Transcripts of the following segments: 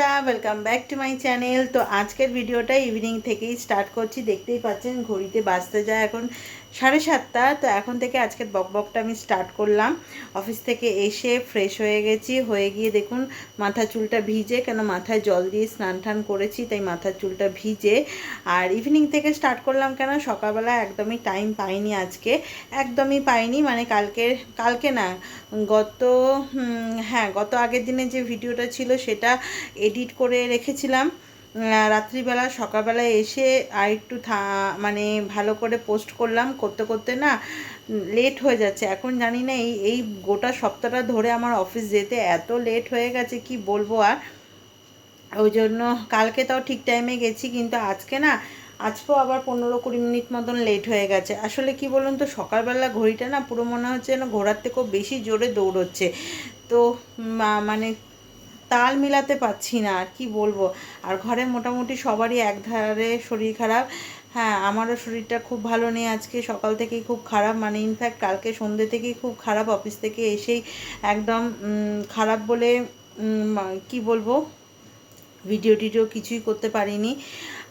বন্ধুরা welcome back to my channel তো আজকের ভিডিওটা ইভিনিং থেকেই স্টার্ট করছি। দেখতেই পাচ্ছেন, ঘড়িতে বাঁচতে যায় এখন সাড়ে সাতটা। তো এখন থেকে আজকের বকবকটা আমি স্টার্ট করলাম। অফিস থেকে এসে ফ্রেশ হয়ে গেছি। হয়ে গিয়ে দেখুন মাথা চুলটা ভিজে, কেন মাথায় জল দিয়ে স্নান টান করেছি, তাই মাথার চুলটা ভিজে। আর ইভিনিং থেকে স্টার্ট করলাম কেন? সকালবেলা একদমই টাইম পাইনি আজকে। একদমই পাইনি মানে কালকে কালকে না, গত হ্যাঁ গত আগের দিনে যে ভিডিওটা ছিল, সেটা এডিট করে রেখেছিলাম। রাত্রিবেলা, সকালবেলা এসে আর একটু মানে ভালো করে পোস্ট করলাম। করতে করতে না লেট হয়ে যাচ্ছে। এখন জানি না এই এই গোটা সপ্তাহটা ধরে আমার অফিস যেতে এত লেট হয়ে গেছে, কি বলব আর? ওই জন্য কালকে তাও ঠিক টাইমে গেছি, কিন্তু আজকে না, আজকেও আবার পনেরো কুড়ি মিনিট মতন লেট হয়ে গেছে। আসলে কি বলুন তো, সকালবেলা ঘড়িটা না পুরো মনে হচ্ছে যেন ঘোড়ার থেকেও বেশি জোরে দৌড়চ্ছে। তো মানে তাল মিলাতে পারছি না, আর কি বলব? আর ঘরে মোটামুটি সবারই একধারে শরীর খারাপ। হ্যাঁ আমারও শরীরটা খুব ভালো নেই আজকে, সকাল থেকেই খুব খারাপ। মানে ইনফ্যাক্ট কালকে সন্ধ্যে থেকেই খুব খারাপ অফিস থেকে এসেই একদম খারাপ বলে কি বলব? ভিডিও টিডিও কিছুই করতে পারিনি।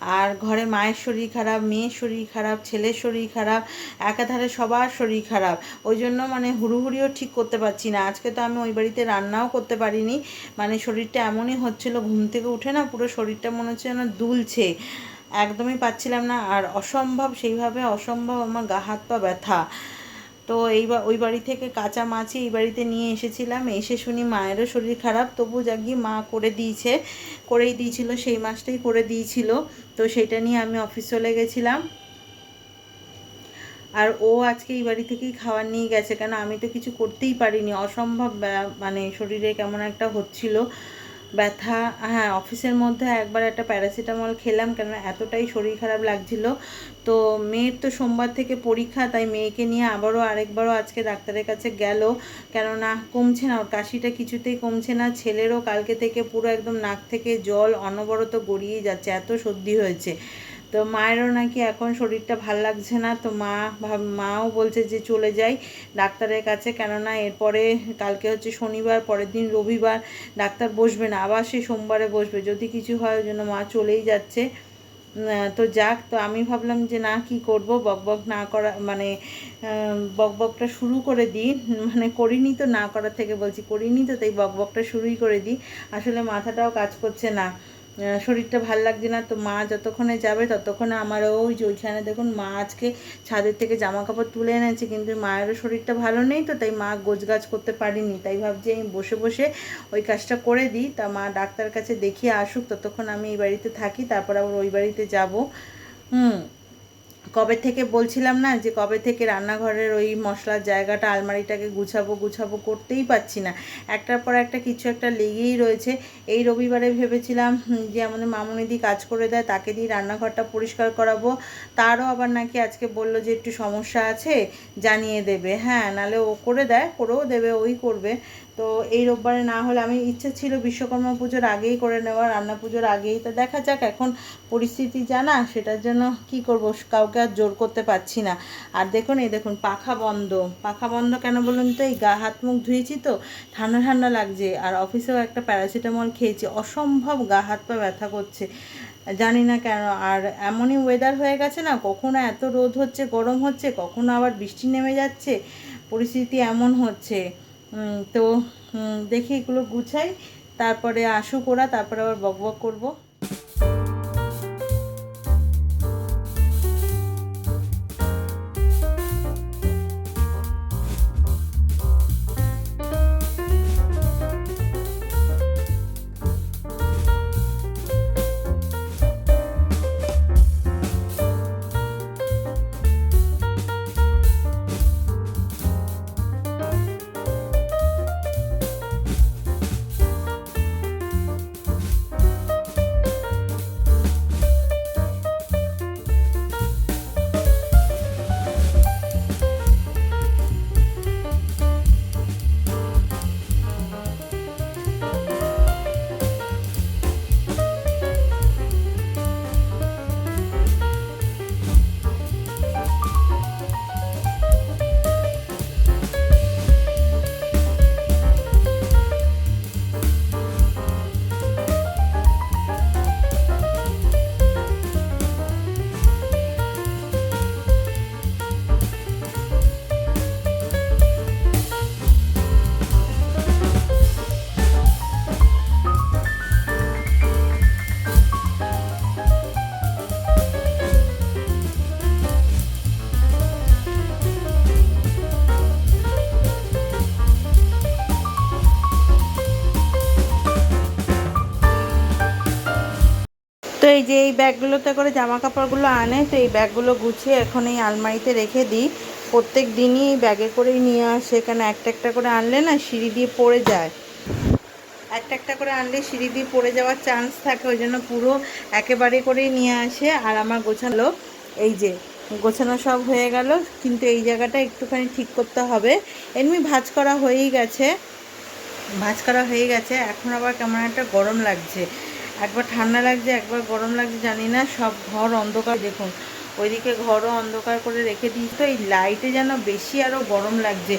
আর ঘরে মায়ের শরীর খারাপ, মেয়ের শরীর খারাপ, ছেলের শরীর খারাপ, একাধারে সবার শরীর খারাপ। ওই জন্য মানে হুড়ুহুড়িও ঠিক করতে পারছি না। আজকে তো আমি ওই বাড়িতে রান্নাও করতে পারিনি। মানে শরীরটা এমনই হচ্ছিল, ঘুম থেকে উঠে না পুরো শরীরটা মনে হচ্ছে যেন দুলছে। একদমই পাচ্ছিলাম না। আর অসম্ভব, সেইভাবে অসম্ভব আমার গা, হাত, পা ব্যথা। তো এই ওই বাড়ি থেকে কাঁচা মাছই এই বাড়িতে নিয়ে এসেছিলাম। এসে শুনি মায়েরও শরীর খারাপ, তবু যাকি মা করে দিয়েছে, করেই দিয়েছিল, সেই মাছটাই করে দিয়েছিল। তো সেটা নিয়ে আমি অফিস চলে গেছিলাম। আর ও আজকে এই বাড়ি থেকেই খাবার নিয়ে গেছে, কেন আমি তো কিছু করতেই পারিনি। অসম্ভব মানে শরীরে কেমন একটা হচ্ছিল। ব্যথা হ্যাঁ অফিসের মধ্যে একবার একটা প্যারাসিটামল খেলাম কেন এতটাই শরীর খারাপ লাগছিল। তো মেয়ের তো সোমবার থেকে পরীক্ষা, তাই মেয়েকে নিয়ে আবারও আরেকবারও আজকে ডাক্তারের কাছে গেল। কেননা কমছে না, ওর কাশিটা কিছুতেই কমছে না। ছেলেরও কালকে থেকে পুরো একদম নাক থেকে জল অনবরত গড়িয়ে যাচ্ছে, এত সর্দি হয়েছে। তো মায়েরও নাকি এখন শরীরটা ভালো লাগছে না, তো মা ভাব- মাও বলছে যে চলে যাই ডাক্তারের কাছে, কেননা এরপরে কালকে হচ্ছে শনিবার, পরের দিন রবিবার ডাক্তার বসবে না, আবার সে সোমবারে বসবে। যদি কিছু হয় ওই জন্য মা চলেই যাচ্ছে। তো যাক, তো আমি ভাবলাম যে না কি করব, বকবক না করা মানে বকবকটা শুরু করে দিই। মানে করিনি তো না করার থেকে বলছি, করিনি তো তাই বকবকটা শুরুই করে দিই। আসলে মাথাটাও কাজ করছে না। শরীরটা ভালো লাগছে না, তো মা যতক্ষণে যাবে ততক্ষণে আমারও ওই ওইখানে দেখুন, মা আজকে ছাদের থেকে জামা কাপড় তুলে এনেছে, কিন্তু মায়েরও শরীরটা ভালো নেই তো, তাই মা গোছগাছ করতে পারিনি, তাই ভাবছি আমি বসে বসে ওই কাজটা করে দিই, তা মা ডাক্তার কাছে দেখিয়ে আসুক, ততক্ষণ আমি এই বাড়িতে থাকি, তারপর আবার ওই বাড়িতে যাব। হুম। কবে থেকে বলছিলাম না যে কবে থেকে রান্নাঘরের ওই মশলার জায়গাটা, আলমারিটাকে গুছাবো গুছাবো করতেই পারছি না। একটার পর একটা কিছু একটা লেগেই রয়েছে। এই রবিবারে ভেবেছিলাম যে আমাদের মামুনিদি কাজ করে দেয়, তাকে দিয়ে রান্নাঘরটা পরিষ্কার করাবো। তারও আবার নাকি আজকে বলল যে একটু সমস্যা আছে, জানিয়ে দেবে। হ্যাঁ নালে ও করে দেয়, করেও দেবে, ওই করবে। তো এই রোববারে না হলে আমি, ইচ্ছে ছিল বিশ্বকর্মা পুজোর আগেই করে নেওয়া, রান্না পুজোর আগেই। তো দেখা যাক এখন পরিস্থিতি জানা, সেটার জন্য কি করব, কাউকে আর জোর করতে পারছি না। আর দেখুন, এই দেখুন, পাখা বন্ধ। পাখা বন্ধ কেন বলুন তো? এই গা, হাত, মুখ ধুয়েছি তো, ঠান্ডা ঠান্ডা লাগছে। আর অফিসেও একটা প্যারাসিটামল খেয়েছি, অসম্ভব গা, হাত, পা ব্যথা করছে। জানি না কেন, আর এমনই ওয়েদার হয়ে গেছে না, কখনো এত রোদ হচ্ছে, গরম হচ্ছে, কখনো আবার বৃষ্টি নেমে যাচ্ছে, পরিস্থিতি এমন হচ্ছে। তো দেখি এগুলো গুছাই তারপরে আসুক ওরা তারপরে আবার বক বক করব। এই যে এই ব্যাগগুলোতে করে জামা কাপড়গুলো আনে, তো এই ব্যাগগুলো গুছিয়ে এখন এই আলমারিতে রেখে দিই। প্রত্যেক দিনই এই ব্যাগে করেই নিয়ে আসে, কেন একটা একটা করে আনলে না সিঁড়ি দিয়ে পড়ে যায়। একটা একটা করে আনলে সিঁড়ি দিয়ে পড়ে যাওয়ার চান্স থাকে, ওই জন্য পুরো একেবারে করেই নিয়ে আসে। আর আমার গোছালো এই যে গোছানো সব হয়ে গেল, কিন্তু এই জায়গাটা একটুখানি ঠিক করতে হবে। এমনি ভাজ করা হয়েই গেছে, ভাজ করা হয়ে গেছে, এখন আবার কেমন একটা গরম লাগছে। একবার ঠান্ডা লাগছে, একবার গরম লাগছে, জানি না, সব ঘর অন্ধকার। দেখুন, ওইদিকে ঘরও অন্ধকার করে রেখে দিই তো এই লাইটে যেন বেশি আরও গরম লাগছে।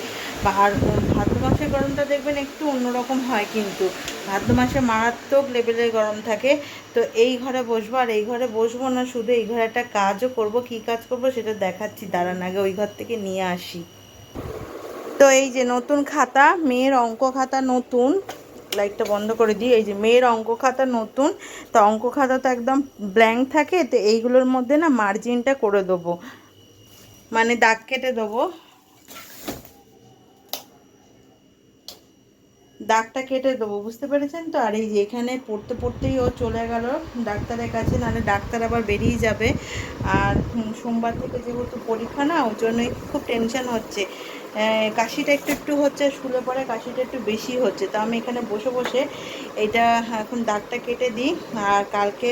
আর ভাদ্র মাসের গরমটা দেখবেন একটু অন্যরকম হয় কিন্তু। ভাদ্র মাসে মারাত্মক লেভেলের গরম থাকে। তো এই ঘরে বসবো, আর এই ঘরে বসবো না, শুধু এই ঘরে একটা কাজও করব, কি কাজ করব সেটা দেখাচ্ছি। দাঁড়ান আগে ওই ঘর থেকে নিয়ে আসি। তো এই যে নতুন খাতা, মেয়ের অঙ্ক খাতা নতুন। লাইটটা বন্ধ করে দিই। এই যে মেয়ের অঙ্ক খাতা নতুন, তো অঙ্ক খাতা তো একদম ব্ল্যাঙ্ক থাকে, তো এইগুলোর মধ্যে না মার্জিনটা করে দেবো। মানে দাগ কেটে দেবো। দাগটা কেটে দেবো, বুঝতে পেরেছেন তো? আর এই যে এখানে পড়তে পড়তেই ও চলে গেল। ডাক্তারের কাছে, নাহলে ডাক্তার আবার বেরিয়ে যাবে। আর সোমবার থেকে যেহেতু পরীক্ষা না, ওই জন্যই খুব টেনশন হচ্ছে। কাশিটা একটু একটু হচ্ছে শুলে পরে কাশিটা একটু বেশি হচ্ছে। তো আমি এখানে বসে বসে এটা এখন দাগটা কেটে দিই। আর কালকে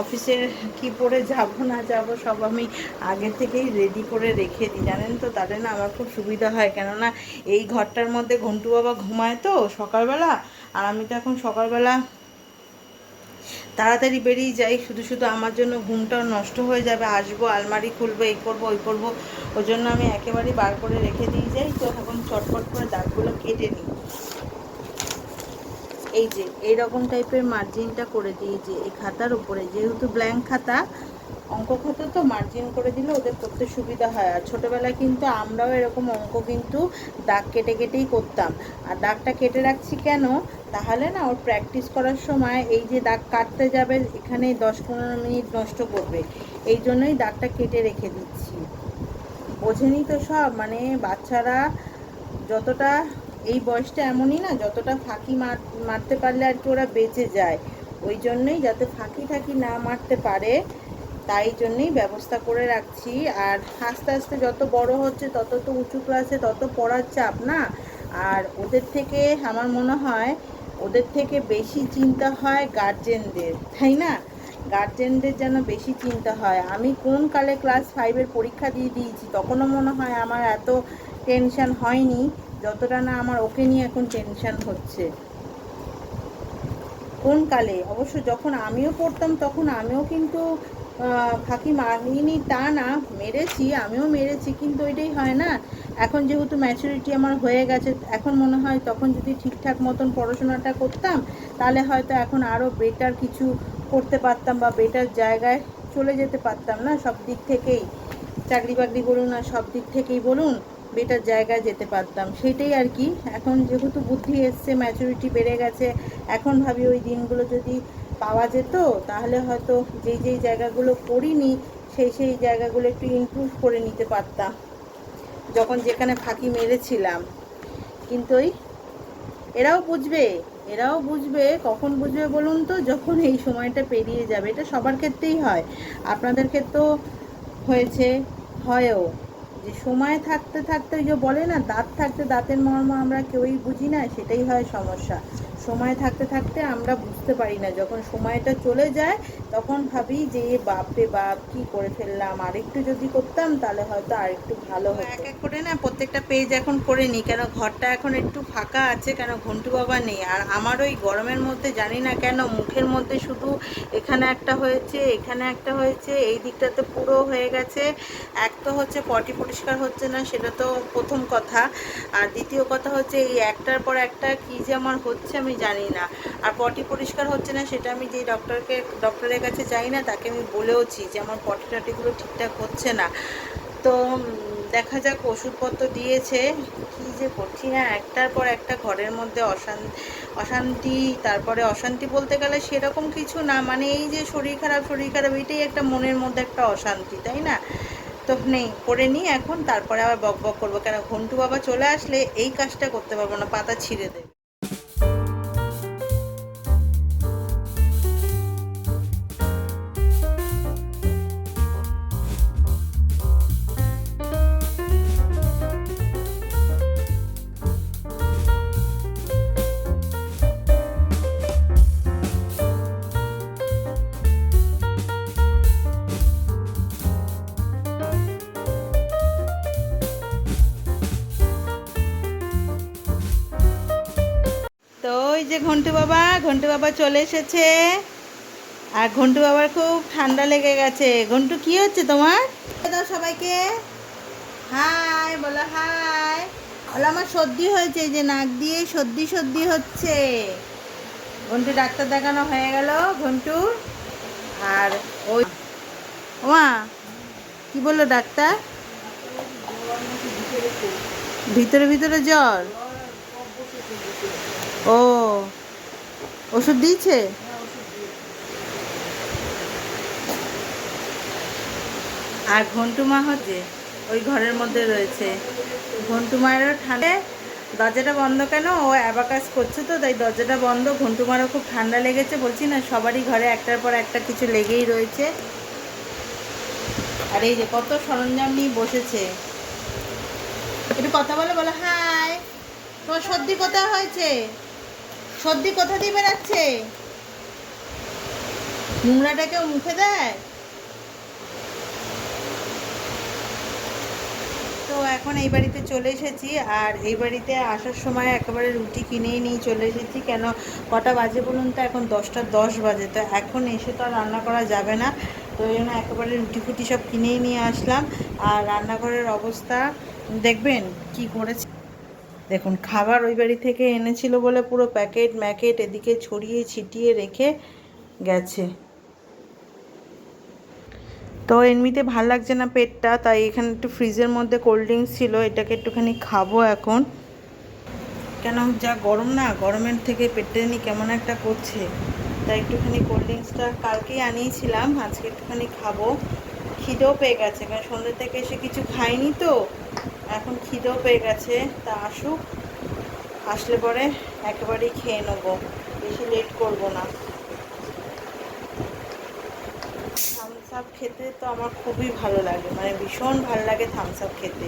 অফিসের কি পরে যাব, না যাব, সব আমি আগে থেকেই রেডি করে রেখে দিই। জানেন তো, তাদের না আমার খুব সুবিধা হয়। কেননা এই ঘরটার মধ্যে ঘন্টু বাবা ঘুমায় তো সকালবেলা। আর আমি তো এখন সকালবেলা তাড়াতাড়ি বেরিয়ে যাই, শুধু শুধু আমার জন্য ঘুমটাও নষ্ট হয়ে যাবে। আসব, আলমারি খুলবো, এই করব, ওই করব। ওই জন্য আমি একেবারেই বার করে রেখে দিয়ে যাই। তো এখন চটপট করে দাগগুলো কেটে নিই। এই যে এইরকম টাইপের মার্জিনটা করে দিয়েছি এই খাতার উপরে, যেহেতু ব্ল্যাঙ্ক খাতা অঙ্ক খাতা তো মার্জিন করে দিলে ওদের করতে সুবিধা হয়। আর ছোটোবেলায় কিন্তু আমরাও এরকম অঙ্ক কিন্তু দাগ কেটে কেটেই করতাম। আর দাগটা কেটে রাখছি কেন? তাহলে না, ওর প্র্যাকটিস করার সময় এই যে দাগ কাটতে যাবে এখানে দশ পনেরো মিনিট নষ্ট করবে। এই জন্যই দাগটা কেটে রেখে দিচ্ছি। বোঝেনি তো সব? মানে বাচ্চারা যতটা, এই বয়সটা এমনই না, যতটা ফাঁকি মার, মারতে পারলে আর কি ওরা বেঁচে যায়। ওই জন্যই যাতে ফাঁকি থাকি না মারতে পারে তাই জন্যই ব্যবস্থা করে রাখছি। আর আস্তে আস্তে যত বড় হচ্ছে, তত তো উঁচু ক্লাসে তত পড়ার চাপ না? আর ওদের থেকে আমার মনে হয়, ওদের থেকে বেশি চিন্তা হয় গার্জেনদের তাই না? গার্জেনদের যেন বেশি চিন্তা হয়। আমি কোন কালে ক্লাস ফাইভের পরীক্ষা দিয়ে দিয়েছি, তখনও মনে হয় আমার এত টেনশন হয়নি, যতটা না আমার ওকে নিয়ে এখন টেনশান হচ্ছে। কোন কালে? অবশ্য যখন আমিও পড়তাম, তখন আমিও কিন্তু ফাঁকি মারিনি তা না, মেরেছি, আমিও মেরেছি, কিন্তু ওইটাই হয় না। এখন যেহেতু ম্যাচুরিটি আমার হয়ে গেছে, এখন মনে হয় তখন যদি ঠিকঠাক মতন পড়াশোনাটা করতাম, তাহলে হয়তো এখন আরও বেটার কিছু করতে পারতাম বা বেটার জায়গায় চলে যেতে পারতাম না, সব দিক থেকেই। চাকরি বাকরি বলুন আর সব দিক থেকেই বলুন বেটার জায়গায় যেতে পারতাম। সেটাই আর কি। এখন যেহেতু বুদ্ধি এসছে ম্যাচুরিটি বেড়ে গেছে, এখন ভাবি ওই দিনগুলো যদি পাওয়া যেত, তাহলে হয়তো যেই যেই জায়গাগুলো করিনি, সেই সেই জায়গাগুলো একটু ইমপ্রুভ করে নিতে পারতাম, যখন যেখানে ফাঁকি মেরেছিলাম। কিন্তু ওই এরাও বুঝবে এরাও বুঝবে, কখন বুঝবে বলুন তো, যখন এই সময়টা পেরিয়ে যাবে, এটা সবার ক্ষেত্রেই হয়। আপনাদের ক্ষেত্রেও হয়েছে, হয়ও, যে সময় থাকতে থাকতে ওই যে বলে না, দাঁত থাকতে দাঁতের মর্ম আমরা কেউই বুঝি না, সেটাই হয় সমস্যা। সময় থাকতে থাকতে আমরা বুঝতে পারি না। যখন সময়টা চলে যায় তখন ভাবি যে বাপরে বাপ কি করে ফেললাম? আরেকটু যদি করতাম তাহলে হয়তো আরেকটু ভালো হতো। এক এক করে না প্রত্যেকটা পেজ এখন করে নিই কেন ঘরটা এখন একটু ফাঁকা আছে কেন ঘন্টু বাবা নেই? আর আমার ওই গরমের মধ্যে জানি না কেন মুখের মধ্যে শুধু এখানে একটা হয়েছে এখানে একটা হয়েছে এই দিকটাতে পুরো হয়ে গেছে। এক তো হচ্ছে পটি পরিষ্কার হচ্ছে না সেটা তো প্রথম কথা। আর দ্বিতীয় কথা হচ্ছে এই একটার পর একটা কি যে আমার হচ্ছে আমি জানি না। আর পটি পরিষ্কার হচ্ছে না, সেটা আমি যেই ডক্টরকে ডক্টরের কাছে যাই না, তাকে আমি বলেওছি যে আমার পটি টটিগুলো ঠিকঠাক হচ্ছে না। তো দেখা যাক ওষুধপত্র দিয়েছে, কি যে করছি না একটার পর একটা ঘরের মধ্যে অশান্তি অশান্তি, তারপরে অশান্তি বলতে গেলে সেরকম কিছু না মানে এই যে শরীর খারাপ শরীর খারাপ, এটাই একটা মনের মধ্যে একটা অশান্তি, তাই না? তো নেই, করে নিই এখন, তারপরে আবার বক বক করব, কেন ঘন্টু বাবা চলে আসলে এই কাজটা করতে পারব না, পাতা ছিঁড়ে দেবে। ওই যে ঘন্টু বাবা ঘন্টু বাবা চলে এসেছে। আর ঘন্টু বাবার খুব ঠান্ডা লেগে গেছে। ঘন্টু, কি হচ্ছে তোমার? দাও সবাইকে। হাই, বলো হাই। বলো আমার সর্দি হয়েছে যে নাক দিয়ে, সর্দি সর্দি হচ্ছে। ঘন্টু ডাক্তার দেখানো হয়ে গেল, ঘন্টু। আর ওই ওমা, কি বলল ডাক্তার? ভিতরে ভিতরে জ্বর? ও, ওষুধ দিয়েছে? আর ঘন্টু মা হচ্ছে ওই ঘরের মধ্যে রয়েছে। ঘন্টু মায়েরও ঠান্ডা। দরজাটা বন্ধ কেন? ও অ্যাবাকাস করছে তো, তাই দরজাটা বন্ধ। ঘন্টু মারও খুব ঠান্ডা লেগেছে, বলছি না, সবারই ঘরে একটার পর একটা কিছু লেগেই রয়েছে। আর এই যে কত সরঞ্জাম নিয়ে বসেছে। একটু কথা বলে, বলো, হাই। তোমার সর্দি কোথায় হয়েছে? সর্দি কোথা দিয়ে বেরাচ্ছে নোংরাটা কেউ মুখে দেয়? তো এখন এই বাড়িতে চলে এসেছি, আর এই বাড়িতে আসার সময় একেবারে রুটি কিনেই নিয়ে চলে এসেছি, কেন কটা বাজে বলুন তো? এখন দশটা দশ বাজে, তো এখন এসে তো আর রান্না করা যাবে না, তো ওই জন্য একেবারে রুটি ফুটি সব কিনেই নিয়ে আসলাম, আর রান্নাঘরের অবস্থা, দেখবেন কি করেছে। দেখুন, খাবার ওই বাড়ি থেকে এনেছিল বলে পুরো প্যাকেট ম্যাকেট এদিকে ছড়িয়ে ছিটিয়ে রেখে গেছে। তো এমনিতে ভালো লাগছে না পেটটা, তাই এখানে একটু ফ্রিজের মধ্যে কোল্ড ড্রিঙ্কস ছিল, এটাকে একটুখানি খাব এখন। কেন, যা গরম না, গরমের থেকে পেটটা জানি কেমন একটা করছে। তাই একটুখানি কোল্ড ড্রিঙ্কসটা কালকেই আনিয়েছিলাম, আজকে একটুখানি খাব। খিদেও পেয়ে গেছে, কারণ সন্ধ্যে থেকে এসে কিছু খাইনি তো। এখন খিদেও পেয়ে গেছে, তা আসুক। আসলে পরে একেবারেই খেয়ে নেব, বেশি লেট করব না। থামস আপ খেতে তো আমার খুবই ভালো লাগে মানে ভীষণ ভালো লাগে থামস আপ খেতে।